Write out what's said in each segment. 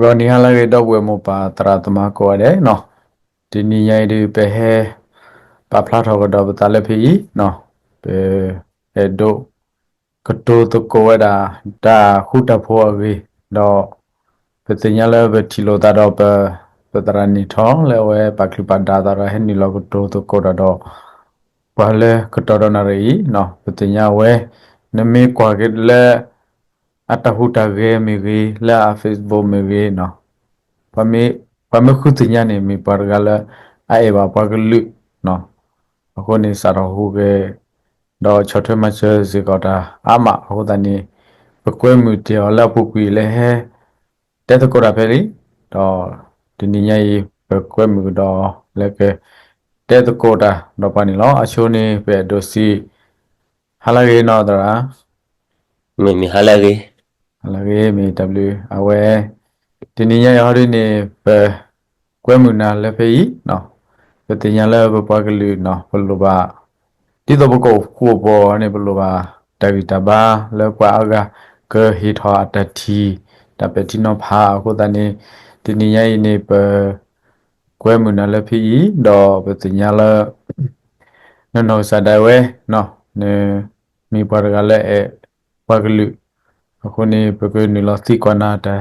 ရောနီဟာလာကေတော့ဝဲမပါတရာတမကိုရတယ်နော်ဒီနီရိုင်ဒီပဲဟဲပါဖလာထောကတော့ပတလည်းဖီနော်ပဲအဲဒိုကတိုတကိုဝဒါဒါခုတဖောဝေတော့ပစညာလည်းပဲတီလိုတာတော့ပပတရနီထောင်းလည်းဝဲပါကလပဒါတာရဟဲနီလောကတိုတကိုတော့ဘာလဲကတော်ရနာရီနော်ပစညာဝဲနမေကွာကလည်း ata huta ge mi ge la facebook mi ge no pa mi pa mi khu tinya ne mi par gala a e ba pa glu no ko ni sa ro hu ge do chotwe ma che zi ko da ama ho da ni pa kwe mu ti la pu kwi le he te to ko da phe li do ti ni nya yi pa kwe mu do le ke te to ko da do pa ni lo a chu ni pe do si hala ge no da မေမီဟာလာကေ Alage mi w awe tininya ya hari ni pe kwe muna le pe yi no pe tinya le pe pa klu no pelu ba ti to ko ku bo ne pelu ba ta vi ta ba le pa aga ke hi tho ta thi ta pe ti no pha ko ta ni tininya yi ni pe kwe muna le pe yi do pe tinya le no no sa da we no ne mi pa ga le e pa klu အခုနေပပနီလသီကွာနာတာ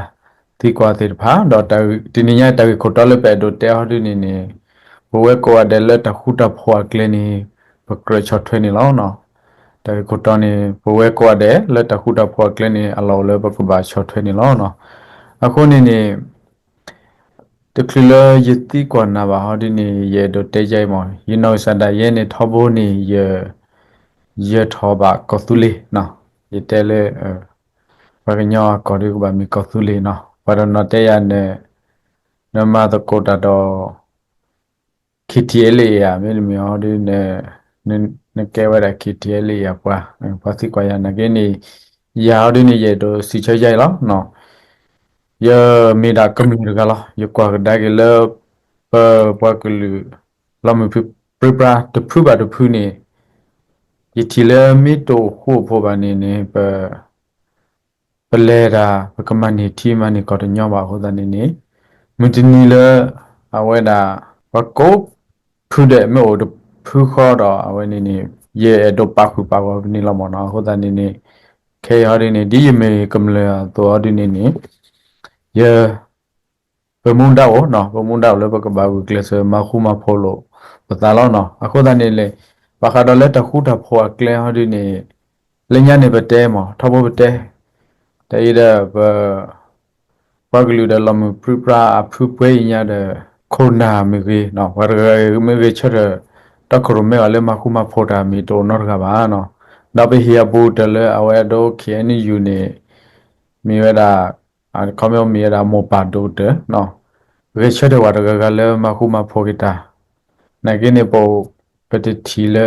သီကွာတိဖာဒေါ်တာဒီနညာတဝခိုတလပဲဒိုတဲဟဒီနေနေဘဝကောဒဲလက်တခုတဖွာကလနေပကရချထွေးနေလောနော်တဝခိုတနေဘဝကောဒဲလက်တခုတဖွာကလနေအလောလဲပကဘာချထွေးနေလောနော်အခုနေနေတကလယတိကွာနာဘာဟဒီနေရေဒိုတဲကြိုင်မောယင်းနောစန္ဒရဲနေထောဘိုးနေရရထောဘာကောသူလေးနော်ယတဲလေ အဲ Paganya kori ku bami kosuli no. Para no te ya ne nama to kota do kitiele ya mil mi odi ne ne ne kewa da kitiele ya kwa. Pasi kwa ya nage ni ya odi ni ye do si chai jai lo no. Ya mi da kami ga lo. Ya kwa da ke le pa pa ku lu lo mi pi pri pra de pu ba de pu ni. Ye ti le mi to ho pho ba ni ne pa ပလဲတာပ ကမနီတီမနီကောတညောပါဟောဒနေနေမတနီလအဝဲတာပကောဖုတဲ့မောဒဖုခေါ်တော့အဝဲနေနေယေတော့ပါခုပါဝနေလမနော်ဟောဒနေနေခေရနေဒီယမေကမလတော့ဒီနေနေယေဘမွန်ဒါဝနော်ဘမွန်ဒါလည်းပကဘာကူကလစမခုမဖောလို့ပတာလောနော်အခုတနေလေပခါတော့လက်တခုတဖောကလဟောဒီနေလညနေပတဲမထဘပတဲ တေရဘဘဂလူဒလမပရပရာအဖုပွေညာဒခိုနာမီဂေနော်ဝရမီဂေချရတခရမေအလေမခုမဖောတာမီတိုနော်ကဘာနော်ဒါပေဟီယဘူတလေအဝဲဒိုခေနီယူနေမီဝဒါအခေါမောမီရာမောပါဒိုတနော်ရေချရဝရကလည်းမခုမဖောကတာနဂိနေပိုပတိတီလေ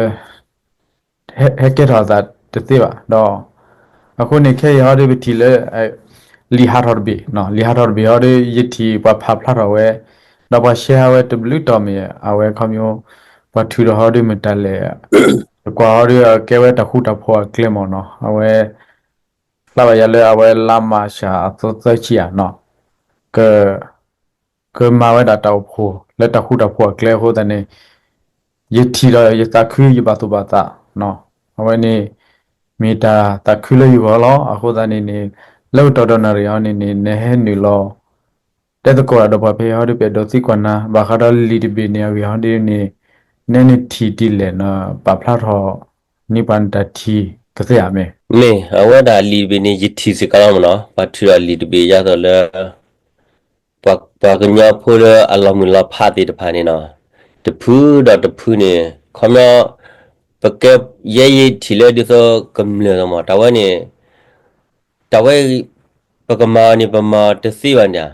ဟက်ကေရာဒတ်တတိပါတော့ အခုနေခဲရတဲ့ဘတီလေလီဟာရဘီနော်လီဟာရဘီရတဲ့ယတီပဖဖလာရဝဲတော့ပါရှယ်ဝဲတဘလူတော်မီအဝဲခမျိုးပထူရဟောဒီမတလေကွာရကဲဝဲတခုတဖောကလမနော်အဝဲလာပါရလေအဝဲလာမရှာအသသချီရနော်ကကမဝဲတာတော့ဖိုလက်တခုတဖောကလဲဟိုတဲ့နေယတီရယတာခွေးရပါတော့ပါတာနော်အဝဲနေ မီတာတခုလယူဘောလောအခုတနေနေလောက်တော်တော်နာရယောနေနေနေဟဲနူလောတဲ့တကောတော့ဘဖေဟောဒီပေဒိုစီကွနာဘာခါဒလီဒီဘေနေဝီဟောဒီနေနေနေတီတီလေနော်ပပလာထောနိပန်တတီကစရမယ်မေအဝဒါလီဘီနေယတီစကလာမနော်ပထရလီဒဘေရတော့လေပပကညာဖိုလအလမူလာဖာတိတဖာနေနော်တဖူးတော့တဖူးနေခမ ပကဲရဲရဲတီလေဒီဆိုကမ်လေမတဝနေတဝဲပကမာနေပမာတစီဝညာ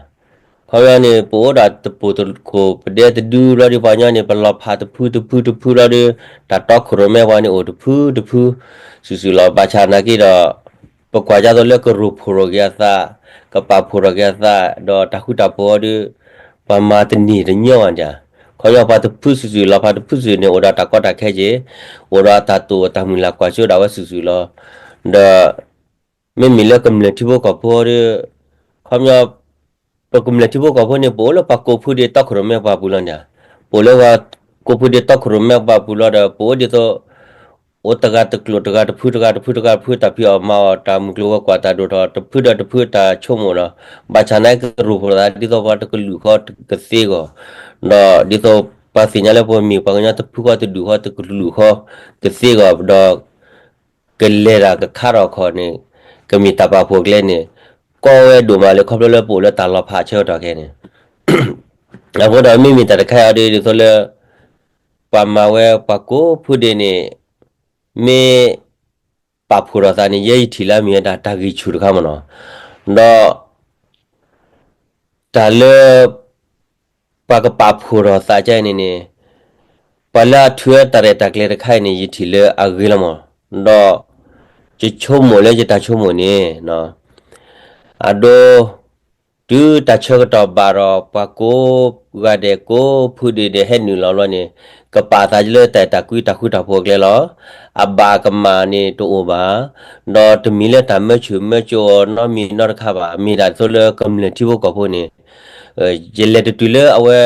ခေါရနေပိုဒါတပူတကိုပဒေတဒူရဒီပညာနေပလဖာတဖူးတဖူးတဖူးရဒီတာတော့ခရမဲဝနေအိုတဖူးတဖူးဆူဆူလာဘာချာနာကီတော့ပကွာကြတော့လကရူဖိုရဂယာသာကပဖိုရဂယာသာတော့တခုတပေါ်ဒီပမာတနီရညောင်းကြ ဟောရပါတဖုစုစုလာပါတဖုစုနေဩဒါတကောတာခဲကျေဩဒါတတူတမူလာကွာချိုဒါဝစုစုလောဒါမေမီလကမလတိဘောကပေါ်ရခမရပကမလတိဘောကပေါ်နေဘောလပကိုဖုဒေတခရမေပါဘူးလညာဘောလကကိုဖုဒေတခရမေပါဘူးလဒါဘောဒီတော့ โอตกาตกลตกาตพืตกาตพืตกาพืตาพี่ออกมาตามกลัวกว่าตาดูทอตพืตตพืตาชั่วโมงนะบาชานายก็รู้พอได้ดิโซว่าตกลูกอตกเสกอนอดิโซภาษีนั่นแหละพอมีปัญญาตพืก็ตดูขอตกลูกอกเสกอดอกกเลรากคารอคอนี่ก็มีตาปาพวกเล่นนี่ก็เวดูมาเลยครอบแล้วปู่แล้วตาเราพาเชื่อต่อแค่นี้แล้วพอดอไม่มีแต่แค่เอาดีดิโซเลยปามาเวปากูพูดเดนี่ မေပဖူရသာနေယေထီလာမီတာတာဂီချူတခါမနော်တော့ဒါလေပကပဖူရသာကြနေနေပလာထွေတရတကလေတခိုင်နေယထီလေအဂီလမတော့ချချုံမလေကြတာချုံမနေနော် ado tu ta chok to baro pa ko ga de ko phu de de he nu lo lo ni ka pa ta le ta ta ku ta khu ta pho kle lo abba ka ma ni to o ba no to mi le ta me chu me cho no mi no kha ba mi da so le community wo ko pho ni je le tu le awe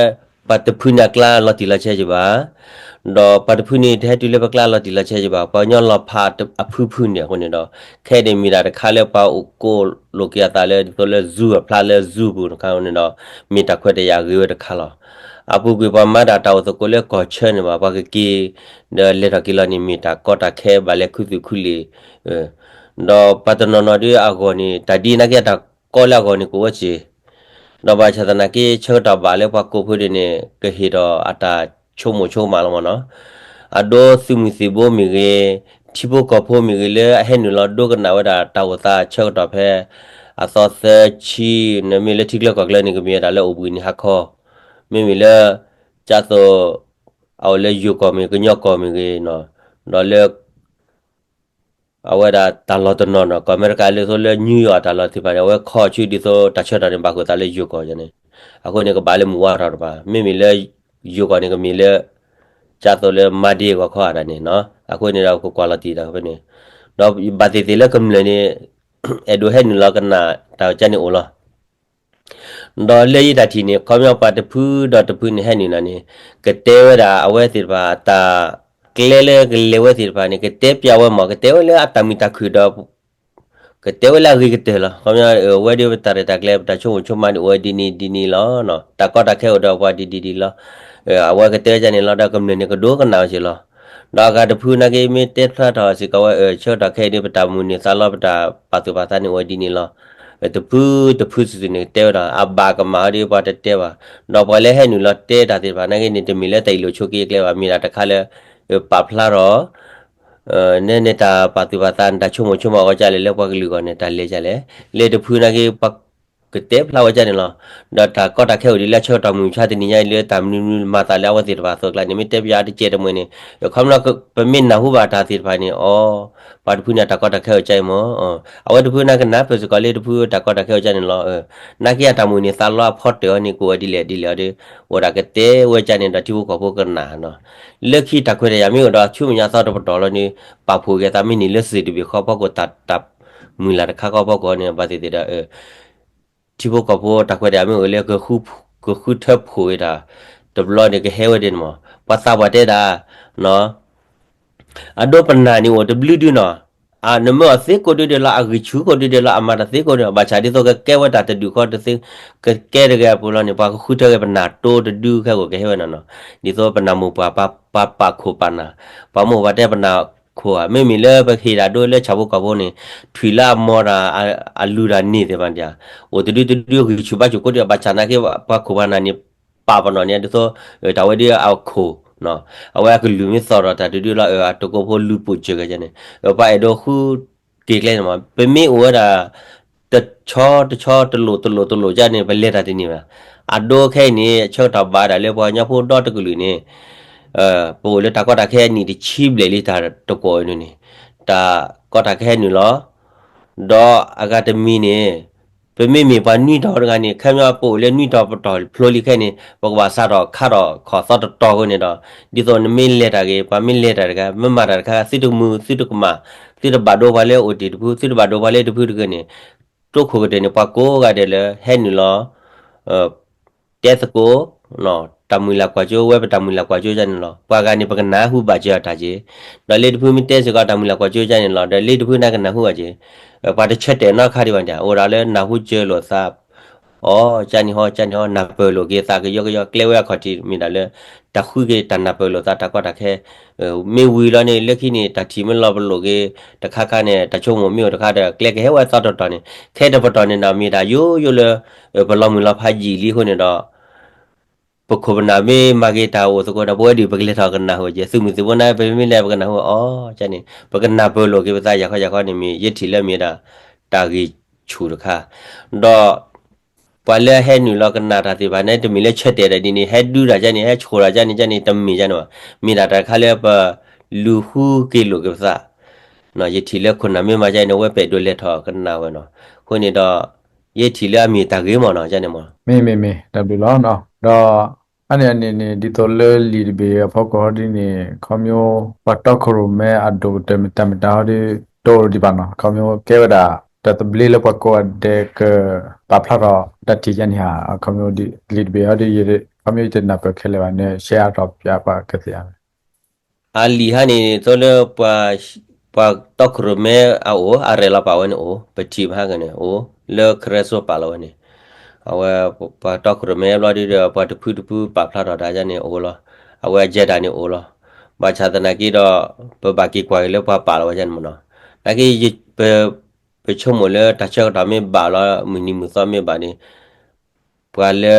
pa te phu na kla lo ti la che je ba တော့ပ တဖုနေတဲ့တူလေပကလာလတီလာချေကြပါပညောလဖာအဖုဖုနေဟိုနေတော့ခဲတယ်မီတာတခါလဲပါကိုလိုကရတာလဲဆိုလဲဇူဖလာလဲဇူဘူးခါနေတော့မီတာခွက်တရရွေးတခါလာအပူကွေပါမတာတောက်စကိုလဲကောချဲနေပါပါကကီလေတကီလာနီမီတာကောတာခဲပါလဲခုစုခုလီတော့ပတနောနော်ဒီအကောနီတဒီနကတာကောလာကောနီကိုဝချီတော့ဘာချတနာကေချောတာပါလဲပါကိုဖုဒီနေကဟီတော့အတာ ချုံမချုံမာလောမနော်အဒိုစုမစီဘိုမီရေတိဘကဖိုမီရေလေအဟဲနူလာဒိုကနာဝဒါတာဝတာချောက်တော့ဖဲအသောသချီနမီလက်တိကလကကလနေကမီဒါလေအဘူနီဟခောမီမီလေဂျာသောအော်လေယူကောမီကညောကောမီရေနော်နော်လေအဝဒါတန်လောတနော်နော်ကမေရကလေဆိုလေနယူးယောက်တလောတိပါရဝဲခေါ်ချီဒီဆိုတချောတာနေပါကိုတလေယူကောဂျနေအခုနေကဘာလေမူဝါရပါမီမီလေ ယူကနေကမီလေဂျာတော်လေမဒီကိုခေါ်ရနေနော်အခုနေတော့ကို quality တာပဲနေတော့ဘာတိတိလေကမလေနေအဒိုဟဲနလကနာတောက်ချနေဦးလားတော့လေရတာတီနေခေါမြောက်ပါတဖူးတော့တဖူးနေဟဲနေနာနေကတဲဝရာအဝဲတိပါတာကလေလေကလေဝဲတိပါနေကတဲပြဝဲမကတဲဝဲလေအတမီတခွေတော့ကတဲဝဲလာရီကတဲလားခေါမြောက်ဝဲဒီဝတာရတာကလေတာချုံချုံမန်ဝဲဒီနီဒီနီလောနော်တာကောတာခဲတော့ဝါဒီဒီဒီလော အဝဲကတဲကြနေလောက်တော့ကမနေကဒိုကနာရှိလောတော့ကတဖူနာကေမီတက်ဖလာတော့စီကဝဲချော့တခဲဒီပတာမူနေစာလောပတာပါတူပါသနေဝဒီနေလောတပူတပူစီနေတဲတော့အဘာကမာဒီပါတဲပါတော့ဘလဲဟဲနူလောတဲတာတိပါနာကေနေတမီလဲတိုင်လို့ချိုကေကလဲပါမီတာတခါလဲပါဖလာတော့အဲနဲနေတာပါတူပါတန်တချုံမချုံမကကြလေလက်ပွားကလူကနေတလေကြလေလေတဖူနာကေပက တဲ့ဖလာဝကြနေလောဒတာကောတာခဲဒီလက်ချောတမှုချတဲ့နေရလေတမ်နူမာတာလာဝတိတပါဆိုကလာနေမတက်ပြားတကျဲတမွေနေခမနာပမင်နာဟုဘာတာတိဖိုင်နေဩပါတဖူနာတကောတာခဲကြိုင်မောအဝတဖူနာကနာပစကလေးတဖူတကောတာခဲကြနေလောနာကိယတမှုနေသလောဖော့တေနေကိုဒီလေဒီလေဒီဝရကတဲ့ဝကြနေတာတိဘကိုဘောကနာနော်လက်ခိတခွေရမြေတော့ချုံညာသောတော့တော်လို့နေပါဖူကတာမီနီလက်စီတဘခေါ်ဘောကတတ်တပ်မူလာတခါကောဘောကောနေပါတိတဲ့ အဲတိဘကဘောတခွေရမြေလေကခုကခုထပ်ဖွေတာတဘလောနေကဟဲဝဒင်မပသဝတဲ့တာနော်အဒိုပနာနီဝတဘလူဒူနော်အာနမအစေကိုတွေလာအဂချူကိုတွေလာအမတာစေကိုဘာချာဒီတော့ကဲဝတာတဒူခေါ်တစေကကဲရကပူလောနေပါခုတကပနာတိုတဒူခဲကိုကဲဝနနော်ဒီတော့ပနာမူပါပါပါပါခိုပနာပါမူဝတဲ့ပနာ ခိုအမေမီလဲပခေတာတို့လဲချဘကဘောနေထွီလာမောရာအလူရာနေတဲ့ပန်ကြဝတဒူတဒူကိုချူပါချူကိုတဘာချနာကေပါခိုပနာနေပါပနော်နေဒီတော့ဒါဝဒီအောက်ခိုနော်အဝဲကလူမစောတော့တာတူတူလာအတကိုဖို့လူပုချကကြနေဘာအဲ့တော့ခုကေကလဲမှာပမေဝဒါတချောတချောတလူတလူတလူကြနေဘလက်တာတင်းနေမှာအဒိုခဲနေချောတပါတာလေပေါ်ညဖို့တော့တကူလူနေ အဲပိုလေတာကောတာခဲနေဒီချီဘလေလေးတာတကောနေနေတာကောတာခဲနေလောဒေါ်အကဒမီနေပမေမေပါနီတော်ကနေခမပိုလေနီတော်တော်ဖလိုလီခဲနေဘကဘာစာတော့ခါတော့ခေါ်စောတော်တော်ကနေတော့ဒီတော့နမင်းလက်တာကေပါမင်းလက်တာကမမတာကစစ်တုမှုစစ်တုကမစစ်တဘာဒိုဘာလေအိုတီတခုစစ်တဘာဒိုဘာလေတခုတကနေတုတ်ခုကတဲ့နေပါကိုကတဲ့လေဟဲနီလော uh tesco no tamula kwa တမူလာကွာချိုဝဲပတမူလာကွာချိုကြနေလောပွာကနေပကနာဟုပါကြတာကြီးဒလေတဖူမီတဲစကတမူလာကွာချိုကြနေလောဒလေတဖူနာကနာဟုပါကြီးပါတချက်တယ်နော်ခါဒီဝန်ကြအော်ဒါလဲနာဟုကျဲလောစာအော်ဂျန်နီဟောဂျန်နီဟောနာပယ်လိုကေစာကယောကယောကလဲဝဲခေါ်တီမီဒါလဲတခုကေတနာပယ်လိုသာတကွာတခဲမေဝီလောနေလက်ခိနေတတိမလောပလိုကေတခါခါနဲ့တချုံမမြို့တခါတဲ့ကလဲကဟဲဝဲသာတော်တော်နေခဲတပတော်နေနာမီဒါယိုယိုလဲဘလောမီလောဖာကြီးလီဟိုနေတော့ ပခုပနာမေမာဂေတာဝသကောတပွဲဒီပကလေထောက်ကနာဟောကျေစုမီသဘနာပေမီလဲပကနာဟောအောကျန်နေပကနာဘောလောကေပတာရခရခနေမီယစ်ထီလက်မြေတာတာဂီချူတခါတော့ပလဲဟဲနူလကနာတာဒီဘာနဲ့တမီလဲချက်တယ်တဲ့ဒီနေဟဲဒူတာကျန်နေဟဲချိုတာကျန်နေကျန်နေတမီကျန်တော့မိတာတခါလဲပလူဟုကေလောကေပတာနော်ယစ်ထီလက်ခုနာမေမာကျန်နေဝဲပဲတို့လက်ထောက်ကနာဝဲနော်ခုနေတော့ယစ်ထီလက်မြေတာဂေမော်နော်ကျန်နေမော်မေမေမေတဘလူလောနော် da ane ane ne di to le li di be a pho ko di ne khomyo pa tok khoro me a do te mi ta mi da de to di ba na khomyo ke ba da ta to ble le pa ko de ke pa phla ro ta ti yan ha khomyo di li di be a de ye de khomyo te na ko khele ba ne share ro pya pa ke se ya a li ha ne to le pa pa tok khoro me a o a re la pa wa ne o pa ti ba ga ne o le kre so pa la wa ne အဝဲပတ်ကရမဲလာဒီပတ်တဖူတဖူပပလာတော့ဒါကြနေအိုလောအဝဲဂျက်တာနေအိုလောဘာချာတနာကီတော့ပပကီကွာလေပပါလောကြနေမနော်ဒါကီပပချုံမလဲတချက်တာမေဘာလာမီနီမူသမဘာနေပွာလဲ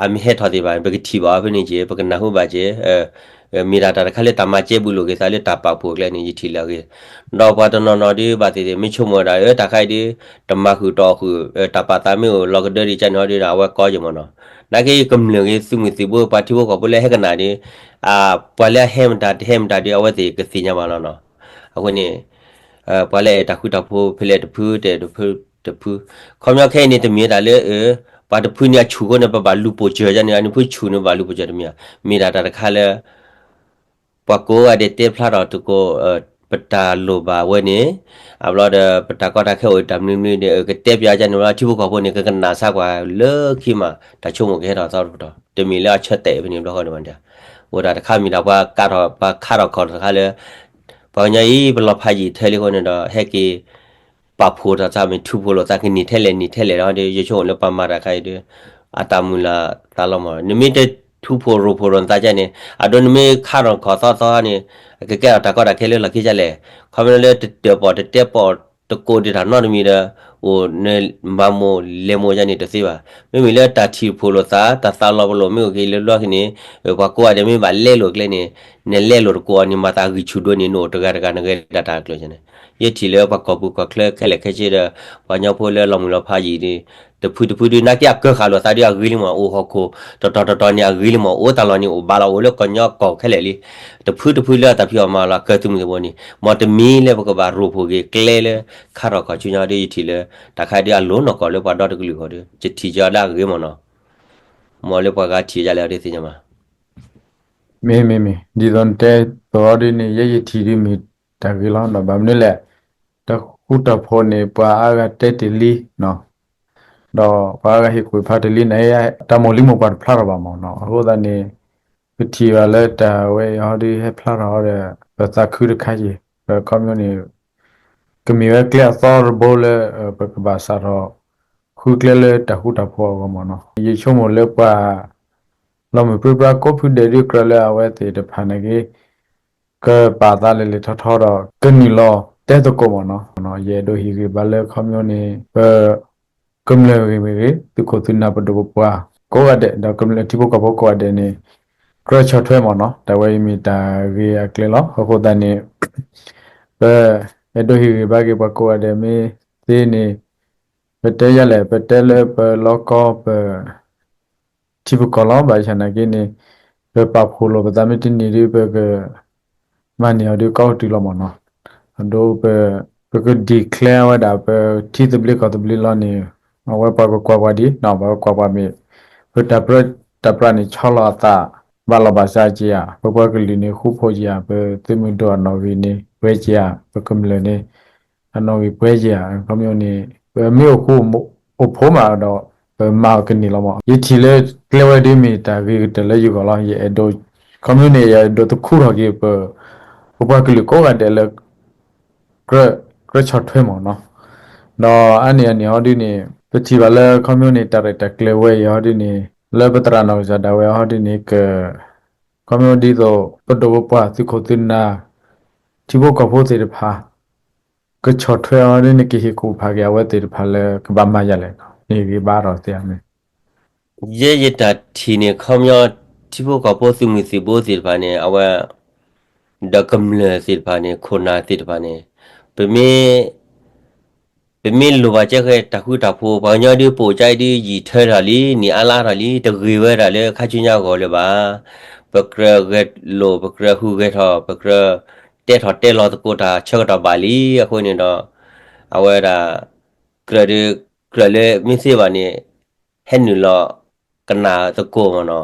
အမီဟက်ထော်ဒီဘာဘကတီဘာဘနေကြီးဘကနာဟုဘာကြီးအဲ ปบากีกวายเลปาปาลวจันมเนาะนากีเปเปชมเลตาเชกดามีบาลมุนิมุซามีบานี่ ပွာလေအမီဟက်ထော်ဒီပါဘကတီပါဖနေကြီးဘကနာဟုပါကြီးအဲမီရာတာခလေတမချေဘူးလို့ကစားလေတပါဖို့ကလည်းနေကြီးထီလာကေတော့ပါတော့နော်ဒီပါတီမချုံမတာရတခိုင်ဒီတမခုတော့ခုတပါတာမျိုးလောကဒရီချန်နော်ဒီရာဝကောကြမနော်နာကေကမလငေစုငစီဘောပါတီဘောကဘလေဟကနာဒီအာပွာလေဟမ်တာဟမ်တာဒီအဝတိကစီညာမလားနော်အခုနေအဲပွာလေတခုတဖို့ဖလေတဖူးတဲ့တဖူးတဖူးခေါမြောက်ခဲနေတမြေတာလေအဲပါတဖူးညာချူကိုနေပပါလူပိုချေကြနေအနိဖူးချူနေပါလူပိုချတယ်မြာမိတာတခါလေ ပကောအတဲ့တေဖလာတော့တကိုပတာလိုပါဝဲနေအဘလောဒပတာကောတာခဲဝတမ်နင်းနေကတေပြကြနေလားချိဘကောဖို့နေကကနာဆာကွာလေခိမတချုံမခဲတော့သောတော့တမီလာချက်တဲ့ဘင်းတော့ဟောနေမှန်တယ်ဝဒါတခါမိတော့ပါကတော့ပါခါတော့ခေါ်တခါလေဘာညာဤဘလောဖာကြီးထဲလေးခေါ်နေတော့ဟက်ကီပါဖို့တာစာမထူဖို့လို့တာကနီထဲလေနီထဲလေတော့ဒီရချုံလည်းပမာတာခိုင်တယ်အတမူလာတာလောမနမိတဲ့ ထူဖို့ရဖို့ရန်တာကြနေအဒိုနမေခါတော့ခေါ်သောသောနေကကဲတာကောတာခဲလေလခိကြလေခမလေတဲ့ပေါ်တဲ့ပေါ်တကိုဒီတာနော်မီတဲ့ဟိုနေမမိုလေမိုကြနေတစေပါမိမိလေတာချီဖို့လို့သာတသလောဘလို့မိကိုကေလေလောခနေဘာကိုအဒမီပါလေလို့ကလေနေနေလေလို့ကိုအနိမတာဂီချူဒိုနေနိုတကရကနဂေဒတာကလို့နေယက်တီလေဘကောဘူးကကလေခဲလေခဲချေတဲ့ဘာညောဖို့လေလောင်လောဖာကြီးဒီတဖူတဖူဒီနာကကခါလို့စာဒီအဂီလီမအိုဟခုတော်တော်တော်နေအဂီလီမအိုတလောနီအိုဘာလာအိုလေကညောကောခဲလေလီတဖူတဖူလေတပြောမာလာကတုမီဘောနီမော်တမီလေဘကဘာရူဖိုကေကလေလေခါတော့ခချူညာဒီတီလေတခါဒီအလုံးတော့ကောလေပါတော့တကလူဟောဒီချတီကြလာဂေမနော်မော်လေပကချီကြလေဒီစညမှာမေမေမေဒီဇွန်တဲတော်ဒီနေရရထီဒီမီတကီလောတော့ဗမနလေတခုတဖို့နေပါအားကတဲတလီနော်တော့ဘာကဟိကိုဖတ်တလီနေရတမိုလီမပတ်ဖလာရပါမောနော်ဟိုဒနေပတီရလက်တဝဲဟောဒီဟဖလာရတဲ့ပသခုရခိုင်ကွန်မြူနီ ကမီဝဲကလသောဘိုလေပကဘာစာရောခုကလေတခုတဖို့ကမောနော်ရေချုံမလေပါလောမပြပကိုဖူဒေရီကလအဝဲတေတဖာနေကေကပါတာလေလေထထောတော့ကနီလောတဲတကောမနော်နော်ရေဒိုဟီကေဘလေကွန်မြူနီပကမလေဝေဝေသူကိုသူနာပဒဘပွားကိုရတဲ့ဒါကမလေတိဘကဘောကိုရတဲ့နေကရချထွဲမနော်တဝဲမီတာရေကလေလောဟိုတန်နေဘယ်ဒိုဟီဘာကေဘကိုရတဲ့မေသေးနေပတဲရလေပတဲလေပလောကောပတိဘကလောဘာချနာကိနေပပဖိုလိုပဒမတင်နေရီပ edo hiwi bagi bako ademi zini pete yale pete le pe loko pe tibu kolom ba chana gini pe papulo pe dami tini ri pe ke mani odi kau ti lo mono ado pe pe ke declare wa da pe ti tibli ko tibli lo ni awa pa ko kwa wadi na ba kwa pa mi pe tapra tapra ni chola ta ba lo ba sa ji ya pe kwa ke li ni khu pho ji ya pe timu do no vi ni မလနေအနော်ဝီပွဲကြီးอ่ะကမျိုးနေမြို့ခုအဖိုးမှာတော့ပမာကနေလောမယတီလေကလဝဒီမီတာဂီတလေယူကလာရဲ့ဒိုကွန်မြူနီရဲ့ဒိုတခုရကေပပပကလကိုကတဲ့လေကရကရချတ်ထွေးမောနော်တော့အနေအနေဟောဒီ နေပတိပါလေကွန်မြူနီတာရတကလဝဲရောဒီနေလေပတရနောဇာဒဝဲဟောဒီနေကကွန်မြူနီတော့ပဒဝပသခုတင်နာတိဘကဖို့တဲ့ဖာကချတ်ထွေးရောဒီနေကိဟိကူဖာကြဝဲတဲ့ဖာလေကဘာမရလေနေဒီဘာတော့တဲ့မယ် ye ye ta thi ne khamya ti bo ka po su mi si bo si ba ne awa da kam le si ba ne khona si ba ne pe me pe me lo ba che ke ta khu ta pho ba nya di po chai di yi the ra li ni ala ra li de gwi we ra le kha chu nya go le ba pa kra ge lo pa kra hu ge tho pa kra te tho te lo ko ta che ta ba li a khu ne do awa da kra de kra le mi se ba ne ဟဲ့နူလောကနာတကိုမနော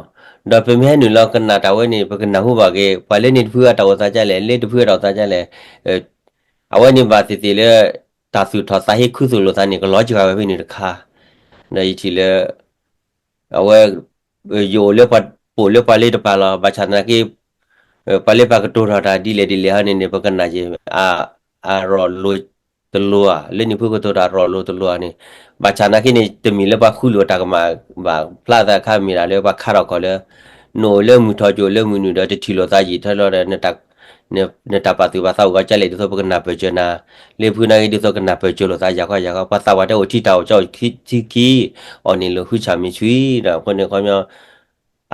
ဒါပေမဲ့နူလောကနာတဝဲနေပကနာဟုပါကေပါလေနေတဖူရတော်သားကြလဲလေတဖူရတော်သားကြလဲအဝဲနေပါတီတီလေတာစုထစာဟိခုစုလိုသားနေကလောဂျီကပဲဖြစ်နေတခါနေချီလေအဝဲယိုလေပတ်ပိုလေပါလေတပါလာဘာချနာကေ pale pa kato rata di le di le hane ne baka na je a a ro lo to lo a le ni phu ko to ra ro lo to lo ani ba chana ki ni te mi le ba khu lo ta ka ma ba pla da kha mi ra le ba kha ra ko le no le mu tho jo le mu nu da ti thi lo ta ji tha lo ne ta ne ta pa tu ba sa ga cha le to ba na pe je na le phu na ki to ka na pe jo lo ta ya kha ya kha pa sa wa de o ti ta o cha ki ki ki o ni lo hu cha mi chui da ko ne ko myo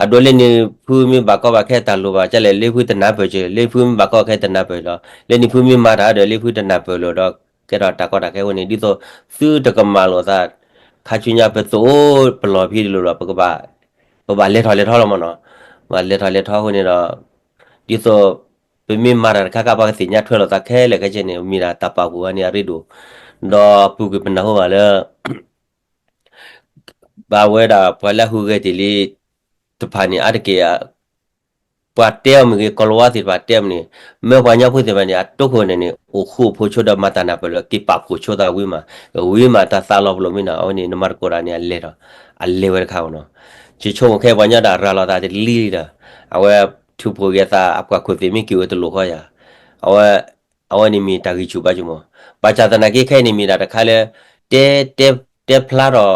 အဒိုလေးနေဖူးမီဘကောဘခဲတလူပါကျလဲလေးဖူးတနာပဲကျလေးဖူးဘကောခဲတနာပဲလောလေးနေဖူးမီမာတာတယ်လေးဖူးတနာပဲလို့တော့ကဲတော့တကောတာခဲဝင်နေဒီတော့စူတကမာလို့သာခါချွညာပဲသို့ဘလော်ပြီလို့တော့ပကပါပပါလက်ထော်လက်ထော်လို့မနော်မလက်ထော်လက်ထော်ဝင်နေတော့ဒီတော့ပမီမာရခါကပါစီညာထွဲလို့သာခဲလေကချင်းနေမီရာတပကူအနေရီတို့တော့ပူကပနာဟောလာဘာဝဲတာဘလဟုခဲ့တီလီ tu pani ada ke ya patem ke kolwa ti patem ni me wanya phu ti bani ato ko ne ni o khu phu choda mata na pelo ki pa phu choda wi ma wi ma ta sa lo lo mi na oni namar ko ra ni alle ra alle wer kha no chi chong ke wanya da ra la da li da awe tu phu ya ta apka ko ti mi ki wo to lo kho ya awe awe ni mi ta gi chu ba ju mo pa cha ta na ke khai ni mi da ta kha le te te te phla ro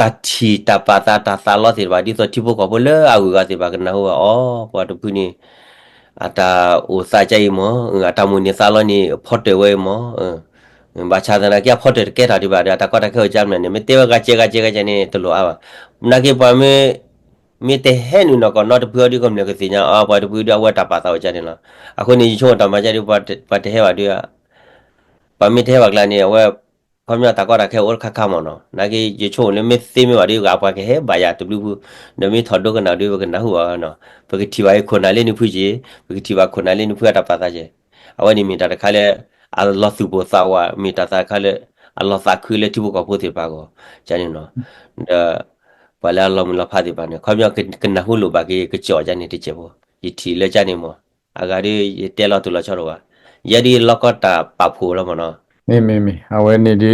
ตัดชีตาปาตาตาสาลอสิบาดิสทิบุกบ่เลอากูกาสิบากนะฮูอ๋อปอตพุนี่อาตาโอซาใจมออาตามุนี่สาลอนี่พอดเตเวมอเออဘာချာဒနာကဖတ်တဲ့ကဲတာဒီပါတာကောတာခဲကြမ်းနေမတေဝကချေကချေကချနေတလို့အာနာကေပါမေမေတေဟဲနုနကော not pure ဒီကမ္လကစီညာအာဘာတပူဒဝတာပါတော့ချနေလားအခုနေချိုတမကြဒီပတ်ပတ်ဟဲဝဒီပါမေတေဝကလာနေဝဲ pamya takwa rakhe or khakha mono na ki ye cho le me se me wari ga pa ke he ba ya w bu no me thodo ka na de ba na huwa no ba ki thi ba ko na le ni phu ji ba ki thi ba ko na le ni phu ta pa ta je awani mi ta ta kha le allah su bo sa wa mi ta ta kha le allah sa khu le ti bu ko phu ti ba go ja ni no da ba la allah mu la pha ti ba ne khamya ke na hu lo ba ki ke cho ja ni ti che bo yi thi le ja ni mo agari ye te la tu la cho ro ba yadi lokota pa phu lo mo no Mimi mi aweni di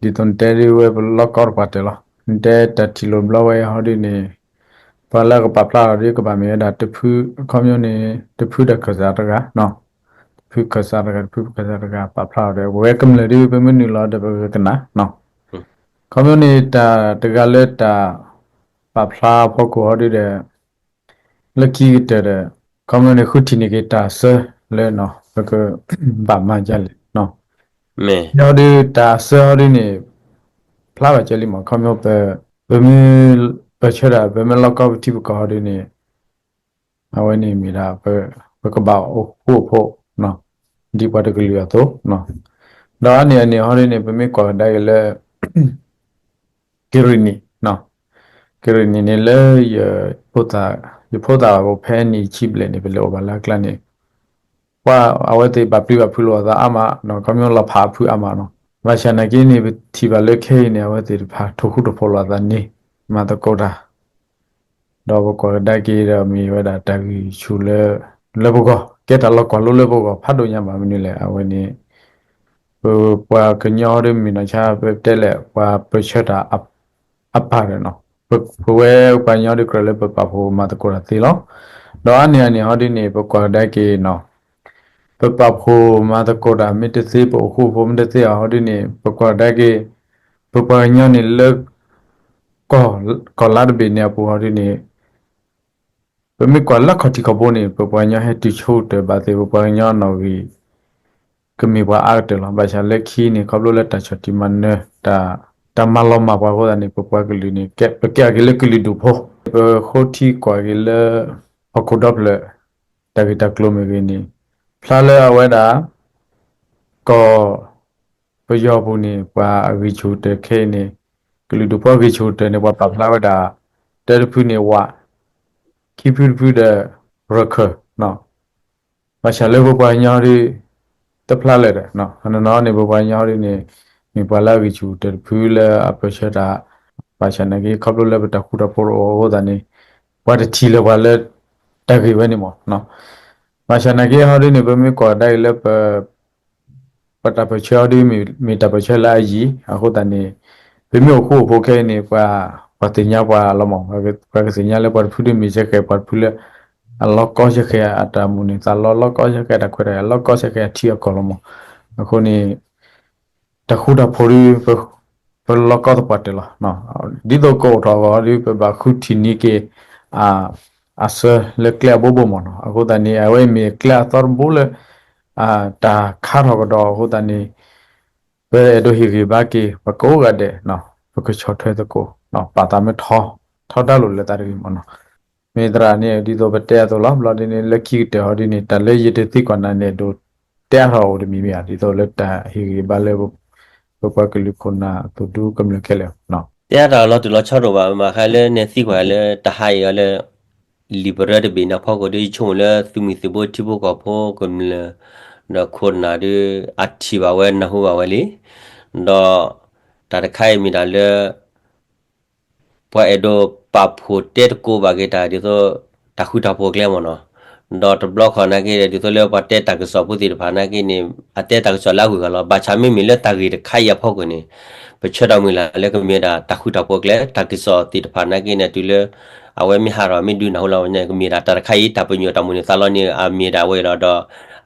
di ton teri we blok kor patela de ta tilo blawe hodi ni pala ko papla ri ko bami da tphu khomyo ni tphu da khaza ta ga no tphu khaza ta ga tphu khaza ta ga papla de we kam le ri pe min ni la de ba ka na no khomyo ni ta ta ga le ta papla pho ko hodi de lucky te de khomyo ni khu thi ni ke ta se le no ba ka ba ma ja le 네. 여기 다 서린이 플라바 젤리만 가면 배 범일 배철아 범일 럭업 티브 가리니 아원이 미라 배 그거봐 오포포 나 디파르글리아토 나 나니 아니 하리니 범일 거 다일레 기르니 나 기르니니 레 포타 이 포타고 팬이 집레니 빌로 발라클라니 တဖူကွန်မြူနီတဖူတခစားတကနော်ဖူခစားတကဖူခစားတကပပလာတယ်ဝဲကမလရီပမနီလာတဘကနာနော်ကွန်မြူနီတာတကလက်တာပပလာဖို့ကိုဟောဒီတဲ့လက်ကီတဲ့ကွန်မြူနီခုတီနီကတာဆလဲနော်ဘကဘာမှကြလဲနော်မဲညောဒီတာဆော်ဒီနေဖလာပါချလီမခမောပဲဘယ်မီပချရာဘယ်မလောက်ကောက်တိပကောဒီနေအဝနေမီလာပဲဘကဘာအိုဖို့ဖို့နော်ဒီပါတကလီရတော့နော်ဒါအနေနဲ့ဟောဒီနေဘယ်မီကောဒိုင်လေကီရီနီနော်ကီရီနီနေလေရ ပပဖိုမာတကောတာမေတ္တေပိုခုဘုံတတေဟောဒီနေပကောဒကေပပညောနေလကကောကောလာဘေနေပူဟောဒီနေပမေကောလခတိကဘုံနေပပညောဟေတိချိုတဘာတေပပညောနောဝီကမေဘာအာတလဘာချလက်ခီနေကဘလလက်တချတိမန်နေတာတမလမဘာကောဒနေပပကလူနေကပကကလကလူဒူဖို့ခိုတိကောကလအခုဒပ်လက်တကတကလိုမေဝီနေ ဖလာလေအဝဲတာကောပယောဘူးနေပါအဂီချိုတခဲနေကလေးဒူဖို့ဂီချိုတနေဘပဖလာဝတာတဲဖူနေဝခိဖူဖူတဲ့ရခနော်မရှာလေဘပွားညာရီတဖလာလေတဲ့နော်ဟနနောနေဘပွားညာရီနေ mi pala gi chu te phule apeshata pa chana gi khaplo le ta khura por o da ni wa de thi le wa le ta gi we ni mo no pa chana gi ha ri ni be mi ko dai le pa pa ta pa cha ri mi mi ta pa cha la yi a ho da ni be mi ko bo ke ni pa pa ti nya pa lo mo pa pa ke nya le pa phu di mi che ke pa phu le a lo ko che ke a ta mu ni ta lo lo ko che ke ta khre lo ko che ke thi ko lo mo အခုနေတခုတဖိုရီပလကော တပတ်တလာနော်ဒီတော့ကိုတော့ဒီပဘခုတီနီကေအာအဆလေကလဘဘမနော်အခုတန်နေအဝဲမီကလတော်ဘူလအာတာခါတော့တော့အခုတန်နေဘယ်ဒိုဟီဂီဘာကေပကောကတဲ့နော်ပကချောထွဲတကိုနော်ပါတာမထောထောက်တလို့လက်တာရီမနော်မေဒရာနေဒီတော့ဘတဲတော့လားဘလဒီနေလက်ခိတဲ့ဟောဒီနေတလဲရတဲ့တိကွန်နနေတို့တဲဟောဒီမီမီဒီတော့လက်တာဟီဂီဘာလေဘပကလခုနာတူဒူကမလကလေနော်တဲ့တာတော့တူတော့ချောတော့ပါမှာခါလဲနေစီခွာလဲတဟိုင်ရလဲ liberate be na phoko de chung le tumi se bo ti bo ko pho ko le na khon na de athi ba we na hu ba we le do ta de khai mi da le pwa edo pa pho te ko ba ge ta de so ta khu ta pho kle mo no do to block khona ge de so le pa te ta ke so pu ti pha na ge ni ate ta ke so la hu ga lo ba cha mi mi le ta ge de khai ya pho ko ni ပချက်တော်မူလာလည်းကမြေတာတခုတပုတ်လဲတကိစောတိတဖာနာကိနေတူလေ အဝဲမီဟာရမီဒူနာဟလောညကမြေတာတရခိုင်တပညောတမူနေသလောနီအမြေတာဝဲတော့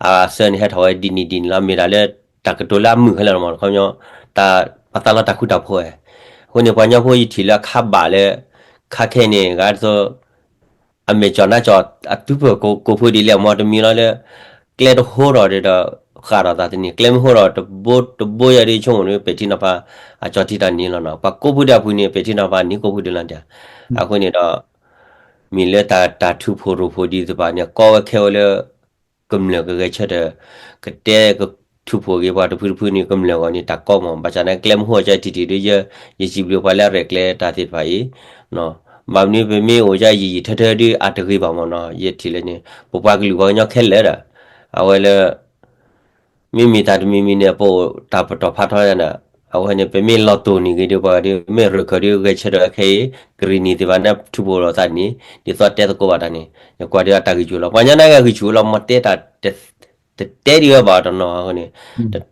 အာဆန်ဟက်ဟောဒီနီဒီလာမြေတာလဲတကတိုလာမှုခလာမောခေါညောတာပတလာတခုတဖိုးခုနေပညာဖိုးဤထီလာခပ်ပါလဲခခဲနေကဆိုအမေကျော်နာကျော်အတူပကိုကိုဖိုးဒီလဲမော်တမီလာလဲကလဲတော့ဟောတော့တဲ့ခါရတာတင်ကလမ်ဟောတော့တဘတ်တဘရရီချုံနေပတိနပါအချောတိတာနီလောနော်ပကိုပုဒဖူနေပတိနပါနီကိုပုဒလန်တာအခုနေတော့ မီလက်တာတာထုဖိုရိုဖိုဒီသပါနေကောခဲလေကမ်လေကချက်တဲ့ကတဲ့ကထုဖိုကေပါတဖူဖူနေကမ်လေကနေတာကောမဘာချာနေကလမ်ဟောချတီတီရရရစီဘလပါလာရက်လေတာတိပါဤနော်မောင်နေပမေဟိုကြရည်ထထဒီအတခေပါမနော်ရတီလေနေပပကလူဘောညခဲလဲတာအဝဲလေမိမိတာမိမိနဲ့ပို့တာပတော်ဖတ်ထားရနာအဝနေပမေလော်တို နီကဒီပါဒီမေရခရီကချက်ရခေဂရီနီဒီဘာနထူဘောရတာနီဒီသွားတဲ့ကိုပါတာနီညကွာဒီတာကကျူလောပညာနာကကျူလောမတဲတာတဲဒီရပါတော့နော်ဟိုနေ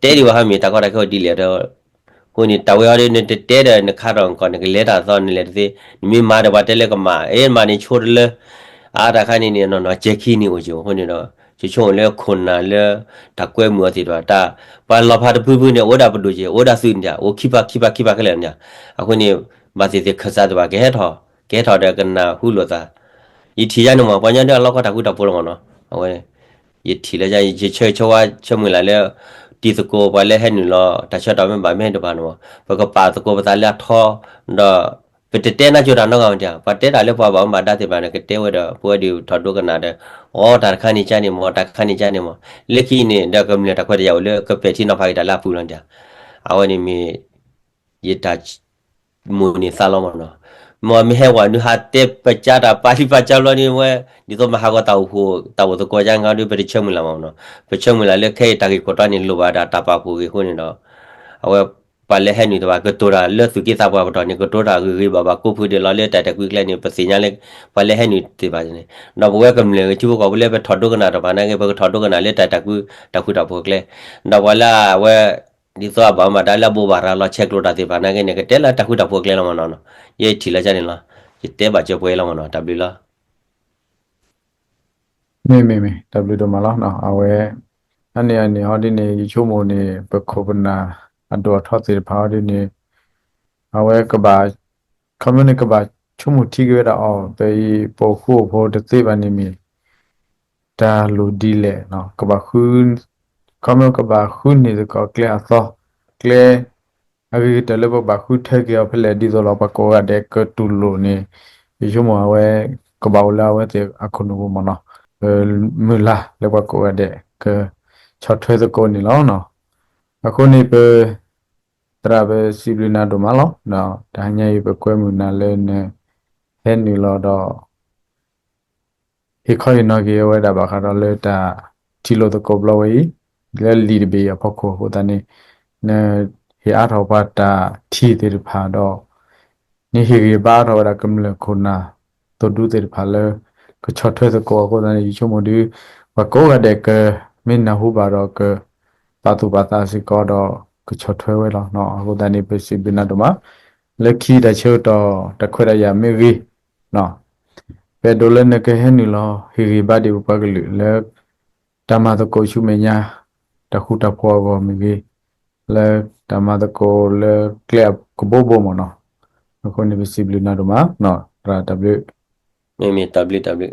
တဲဒီဝဟာမီတာကောတာခေဒီလေတော့ကို ni tawe yare ne te te de ne kharong ko ne le da so ne le de mi ma de ba te le ka ma e ma ni chor le a da khani ni no no je khi ni o jo ho ni no ချီချုံလဲခွန်နာလဲတကွဲမှုအတိတော့တာပါလဖာတပူပူနဲ့ဝဒပတူကြီးဝဒစုညာဝခိပခိပခိပကလဲညာအခုနေမစီတဲ့ခစားတော့ကဲထောကဲထောတဲ့ကနာဟုလို့သာဤထီရနမပညာတဲ့လောကတကူတပူလောနော်ဟဲ့ဤထီလဲကြဤချေချေချောဝချမလာလဲတီစကိုပါလဲဟဲ့နလောတချက်တော်မဘာမဲတပါနော်ဘကပါစကိုပတာလဲထောတော့ ပတတဲနာကြတာနော်ကောင်ကြပတဲတာလည်းပွားပါမှာတတ်တယ်ပါနဲ့ကတဲဝတော့ပွဲဒီထော်တော့ကနာတဲ့ဩတာခါနေကြနေမောတာခါနေကြနေမောလက်ခိနေဒါကမလဲတခွက်တယောက်လေကပက်တီနဖိုက်တာလာပူလန်ကြအဝနေမီယတာမူနေဆာလောမနော်မောမဟဲဝနုဟာတေပကြတာပါဠိပါကြလောနေဝဲဒီတော့မဟာကတောက်ဖို့တောက်တော့ကိုကြံငါတို့ပြချုံမလာမောနော်ပြချုံမလာလက်ခဲတာကြီးကိုတနေလိုပါတာတပါပူကြီးခုနေတော့အဝဲ ပါလေဟဲ့နီတော့ကတိုရာလက်စုကိသဘာတော့နေကတိုရာဂရီဘာဘာကိုဖူဒီလာလက်တတကွိကလည်းနေပစီညာလက်ပါလေဟဲ့နီတေပါနေတော့ဘဝကမလေချိဘကဘလေပဲထော်တော့ကနာတော့ဘာနာကေဘကထော်တော့ကနာလက်တတကွိတခုတော့ဘကလေတော့ဝလာဝဲဒီတော့ဘာမှတိုင်းလာဘောပါရာလာချက်လို့တာတဲ့ဘာနာကနေကတဲလာတခုတဖို့ကလဲလာမနော်ယေထီလာကြနေလားဒီတဲပါချက်ပွဲလာမနော် W လားမေမေမေ W တော့မလားနော်အဝဲအနေအနေဟောဒီနေချိုးမိုနေပခုပနာ အတော်ထောက်စီဖာဒီနေအဝဲကဘာ community ကဘာချိုးမိုတီကြရအောင်ပေပိုခုဘောတသိပါနေမီဒါလူဒီလေနော်ကဘာခုကမကဘာခုနေကကလျာသောကလအဂိတလဘဘာခုထက်ကြဖလေဒီဇလောပကောရတဲ့ကတူလိုနေချိုးမိုအဝဲကဘာလာဝဲတဲ့အခုနဘမနော်မလာလေဘကိုရတဲ့ကချတ်ထွဲစကိုနေလောနော် အခုနေပတရာပဲစီဘလနာတို့မလောနော်ဒါညရဲ့ပဲကွဲမှုနာလဲနေဟဲနေလောတော့ဟိခွိနော်ကေဝဲတာဘာခါတော့လဲတာတီလိုတကောဘလဝေးလဲလီဘေရဖခုဟိုတနေနေဟိအားတော်ပါတာထီတေဖာတော့နေဟိရပါတော့ရကမလခုနာတို့ဒုတေဖာလဲကချော့ထွဲစကောကိုတန်ရီချုံမဒီဝကောရတဲ့ကမင်းနဟုပါတော့က ပါတူပါတာစီကောတော့ကချော့ထွဲဝဲတော့နော်အခုတန်နေပစီဘနာတော့မလက်ခီတချို့တော့တခွရရမေဗီနော်ပေဒိုလနကဟဲနီလောဟီရီဘာဒီပကလူလေတမတကိုရှုမညာတခုတဖောဘောမေဗီလေတမတကိုလေကလပ်ကဘောဘောမနော်အခုနေပစီဘနာတော့မနော်ရာ W မေမေ W W